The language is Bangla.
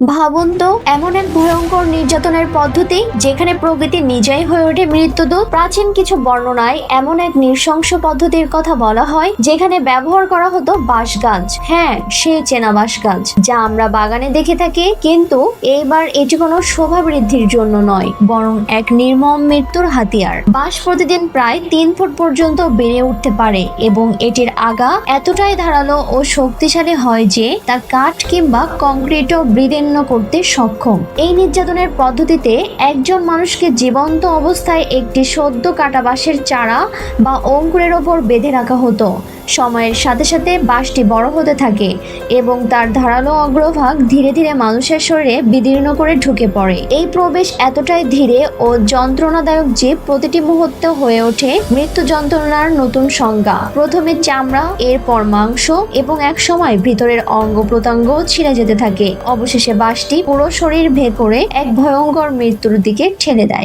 ভাবুন তো, এমন এক ভয়ঙ্কর নির্যাতনের পদ্ধতি যেখানে প্রকৃতি নিজেই হয়ে ওঠে মৃত্যুদূত। প্রাচীন কিছু বর্ণনায় এমন এক নৃশংস পদ্ধতির কথা বলা হয়, যেখানে ব্যবহার করা হতো বাঁশ গাছ হ্যাঁ সেই চেনা বাঁশ গাছ যা আমরা বাগানে দেখে থাকি, কিন্তু এইবার এটি কোনো শোভা বৃদ্ধির জন্য নয়, বরং এক নির্মম মৃত্যুর হাতিয়ার। বাঁশ প্রতিদিন প্রায় তিন ফুট পর্যন্ত বেড়ে উঠতে পারে, এবং এটির আগা এতটাই ধারালো ও শক্তিশালী হয় যে, তা কাঠ কিংবা কংক্রিটও বিদীর্ণ করতে সক্ষম। এই নির্যাতনের পদ্ধতিতে একজন মানুষকে জীবন্ত অবস্থায় একটি সদ্য কাটা বাঁশের চারা বা অঙ্কুরের ওপর বেঁধে রাখা হতো। সময়ের সাথে সাথে বাঁশটি বড় হতে থাকে এবং তার ধারালো অগ্রভাগ ধীরে ধীরে মানুষের শরীরে বিদীর্ণ করে ঢুকে পড়ে। এই প্রবেশ এতটাই ধীরে ও যন্ত্রণাদায়ক যে প্রতিটি মুহূর্তে হয়ে ওঠে মৃত্যু যন্ত্রণার নতুন সংজ্ঞা। প্রথমে চামড়া, এরপর মাংস এবং এক সময় ভিতরের অঙ্গ প্রত্যঙ্গ ছিঁড়ে যেতে থাকে। অবশেষে বাঁশটি পুরো শরীর ভেদ করে এক ভয়ঙ্কর মৃত্যুর দিকে ঠেলে দেয়।